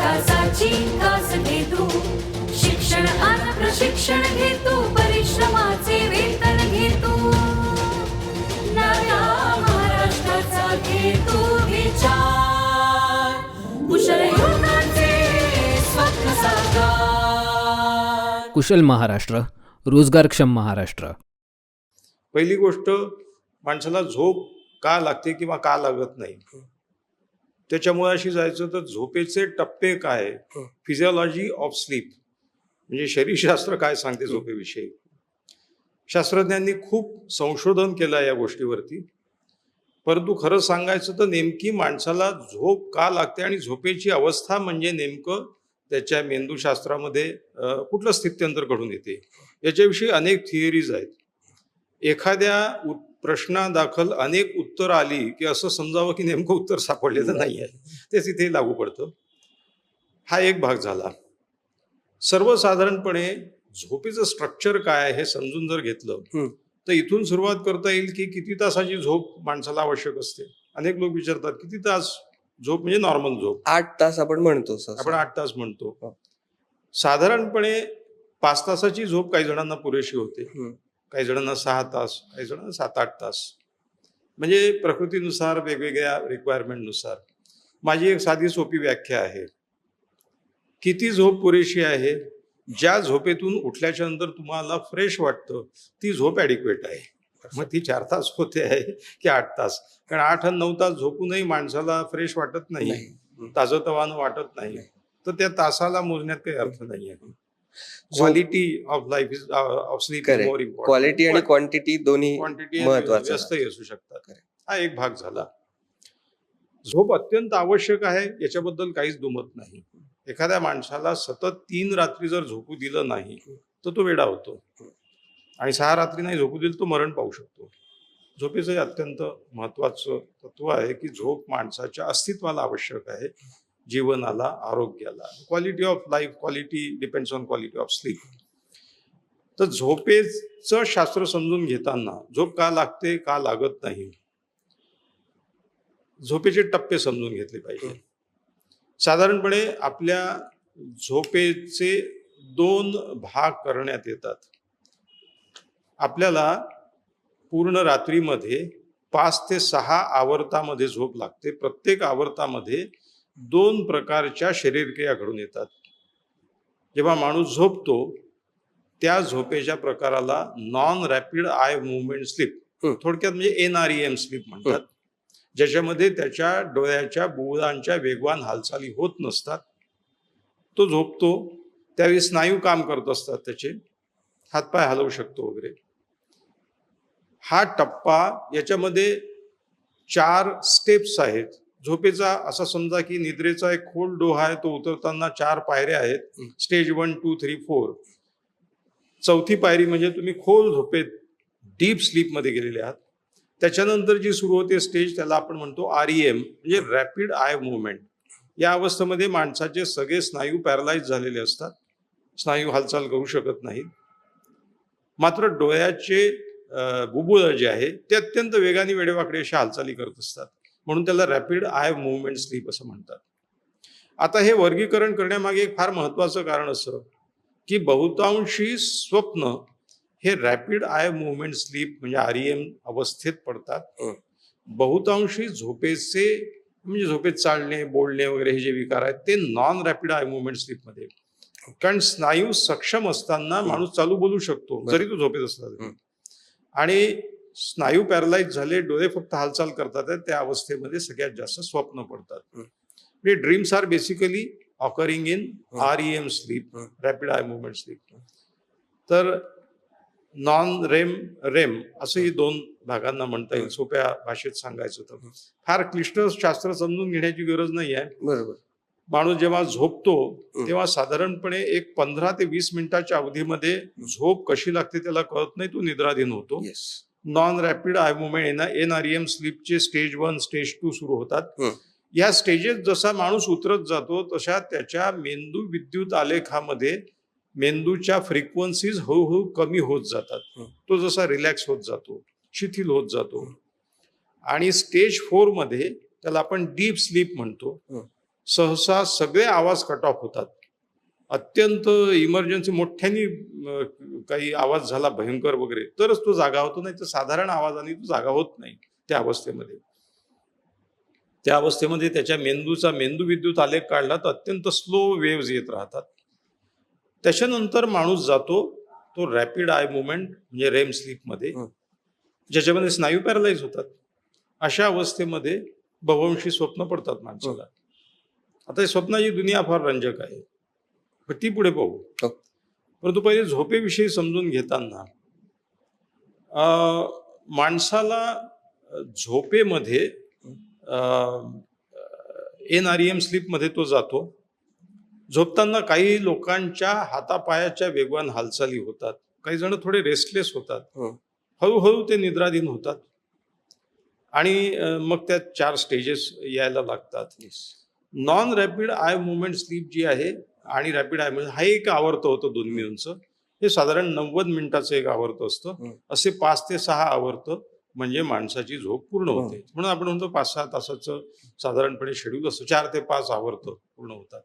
विकासाची कास घे तू शिक्षण आणि प्रशिक्षण घे तू परिश्रमाचे वेतन घे तू नव्या महाराष्ट्राचा घे तू विचार. कुशल युवकांचे स्वप्न साकार. कुशल महाराष्ट्र रोजगारक्षम महाराष्ट्र. पहिली गोष्ट माणसाला झोप का लागते किंवा का लागत नाही? त्याच्यामुळे अशी जायचं तर झोपेचे टप्पे काय? फिजिओलॉजी ऑफ स्लीप म्हणजे शरीरशास्त्र काय सांगते झोपेविषयी? शास्त्रज्ञांनी खूप संशोधन केलं या गोष्टीवरती. परंतु खरं सांगायचं तर नेमकी माणसाला झोप का लागते आणि झोपेची अवस्था म्हणजे नेमकं त्याच्या मेंदूशास्त्रामध्ये कुठलं स्थित्यंतर घडून येते? याच्याविषयी अनेक थिअरीज आहेत. एखाद्या प्रश्नादाखल अनेक उत्तर आली की असं समजावं की नेमकं उत्तर सापडलेलं नाही. आहे तेच इथे लागू पडतं. हा एक भाग झाला. सर्वसाधारणपणे झोपेचं स्ट्रक्चर काय आहे हे समजून जर घेतलं तर इथून सुरुवात करता येईल की किती तासाची झोप माणसाला आवश्यक असते. अनेक लोक विचारतात किती तास झोप म्हणजे नॉर्मल झोप? आठ तास आपण म्हणतो. आपण आठ तास म्हणतो. हो. साधारणपणे पाच तासाची झोप काही जणांना पुरेशी होते. काही जणांना सहा तास काही जणांना सात आठ तास. म्हणजे प्रकृतीनुसार वेगवेगळ्या रिक्वायरमेंटनुसार माझी एक साधी सोपी व्याख्या आहे. किती झोप पुरेशी आहे? ज्या झोपेतून उठल्याच्या नंतर तुम्हाला फ्रेश वाटतं ती झोप ॲडिक्वेट आहे. मग ती चार तास होते आहे की आठ तास? कारण आठ आणि नऊ तास झोपूनही माणसाला फ्रेश वाटत नाही. ताजतवानं वाटत नाही. तर त्या तासाला मोजण्यात काही अर्थ नाही आहे quality of life is of sleep. More important quality आणि क्वांटिटी दोन्ही क्वांटिटी महत्वाचं व्यस्तही असू शकतात. हा एक भाग झाला. झोप अत्यंत आवश्यक आहे याच्याबद्दल काहीच दुमत नाही. एखाद्या माणसाला सतत तीन रात्री जर झोपू दिलं नाही तर तो वेडा होतो. आणि सहा रात्री नाही झोपू दिलं तो मरण पाहू शकतो. झोपेचं अत्यंत महत्वाचं तत्व आहे की झोप माणसाच्या अस्तित्वाला आवश्यक आहे. जीवनाला आरोग्याला. Quality of life quality depends on quality of sleep तर झोपेचं शास्त्र समजून घेताना झोप का लागते का लागत नाही झोपेचे टप्पे समजून घेतले पाहिजे. साधारणपणे आपल्या झोपेचे दोन भाग करण्यात येतात. आपल्याला पूर्ण रात्रीमध्ये पाच ते सहा आवर्तामध्ये झोप लागते. प्रत्येक आवर्तामध्ये दोन प्रकारच्या शरीरक्रिया घडून येतात. जेव्हा माणूस झोपतो त्या झोपेच्या प्रकाराला non rapid eye movement sleep. थोडक्यात म्हणजे एन आर एम स्लीप म्हणतात. ज्याच्यामध्ये त्याच्या डोळ्याच्या बुळांच्या वेगवान हालचाली होत नसतात. तो झोपतो त्यावेळी स्नायू काम करत असतात त्याचे. हातपाय हलवू शकतो वगैरे. हा टप्पा याच्यामध्ये चार स्टेप्स आहेत. झोपेचा असा समजा की निद्रेचा एक खोल डोहा आहे तो उतरताना चार पायऱ्या आहेत. Stage one two three four. चौथी पायरी म्हणजे तुम्ही खोल झोपेत डीप स्लीपमध्ये गेलेले आहात. त्याच्यानंतर जी सुरू होते स्टेज त्याला आपण म्हणतो आर ई एम म्हणजे रॅपिड आय मुवमेंट या अवस्थेमध्ये माणसाचे सगळे स्नायू पॅरालाइज झालेले असतात. स्नायू हालचाल करू शकत नाहीत. मात्र डोळ्याचे बुबुळ जे आहे ते अत्यंत वेगाने वेडेवाकडे अशा हालचाली करत असतात. म्हणून त्याला रॅपिड आय मुवमेंट स्लीप असं म्हणतात आता हे वर्गीकरण करण्यामागे एक फार महत्वाचं कारण असं की बहुतांशी स्वप्न हे रॅपिड आय मुवमेंट स्लीप म्हणजे आर एम अवस्थेत पडतात हं. बहुतांशी झोपेचे म्हणजे झोपेत चालणे बोलणे वगैरे हे जे विकार आहेत ते नॉन रॅपिड आय मुवमेंट स्लीपमध्ये कारण स्नायू सक्षम असताना माणूस चालू बोलू शकतो. जरी तो झोपेत असला हं. आणि स्नायू पॅरलाइज झाले डोळे फक्त हालचाल करतात त्या अवस्थेमध्ये सगळ्यात जास्त स्वप्न पडतात. हं. म्हणजे dreams are basically occurring in hmm. R E M sleep hmm. Rapid eye movement sleep. तर नॉन रेम रेम असंही दोन भागांना म्हणता येईल. सोप्या भाषेत सांगायचं तर. फार क्लिष्ट शास्त्र समजून घेण्याची गरज नाही आहे. बरोबर. माणूस जेव्हा झोपतो हं. तेव्हा साधारणपणे एक पंधरा ते वीस मिनिटाच्या अवधीमध्ये झोप कशी लागते त्याला कळत नाही तो निद्राधीन होतो. Non rapid eye movement N R M स्लीपचे stage one stage two सुरू होतात. या स्टेजेस जसा माणूस उतरत जातो तशा त्याच्या मेंदू विद्युत आलेखामध्ये मेंदूच्या फ्रिक्वन्सीज हळूहळू कमी होत जातात. तो जसा रिलॅक्स होत जातो शिथिल होत जातो आणि स्टेज फोरमध्ये त्याला आपण डीप स्लीप म्हणतो. सहसा सगळे आवाज कट ऑफ होतात अत्यंत इमर्जन्सी मोठ्यानी काही आवाज झाला भयंकर वगैरे तरच तो जागा होतो नाही तर साधारण आवाजाने तो जागा होत नाही त्या अवस्थेमध्ये. त्या अवस्थेमध्ये त्याच्या मेंदूचा मेंदू विद्युत आलेख काढला तर अत्यंत स्लो वेव्ज येत राहतात. त्याच्यानंतर माणूस जातो तो रॅपिड आय मुवमेंट म्हणजे रेम स्लीपमध्ये. ज्याच्यामध्ये स्नायू पॅरलाइज होतात. अशा अवस्थेमध्ये बहुवंशी स्वप्न पडतात माणसाला. आता ही स्वप्नाची दुनिया फार रंजक आहे. ती पुढे पाहू. हो. परंतु पहिले झोपेविषयी समजून घेताना माणसाला झोपेमध्ये एन आर एम स्लीपमध्ये तो जातो. झोपताना काही लोकांच्या हातापायाच्या वेगवान हालचाली होतात. काही जण थोडे रेस्टलेस होतात. हं. हळूहळू ते निद्राधीन होतात. आणि मग त्यात चार स्टेजेस यायला लागतात. Non rapid eye movement sleep जी आहे आणि रॅपिड आय हा एक आवर्त होतं दोन मिनिटचं हे साधारण नव्वद मिनिटाचं एक आवर्त असतं. असे पाच ते सहा आवर्त म्हणजे माणसाची झोप पूर्ण होते. म्हणून आपण म्हणतो पाच सहा तासाचं साधारणपणे शेड्यूल असतं. चार ते पाच आवर्त पूर्ण होतात.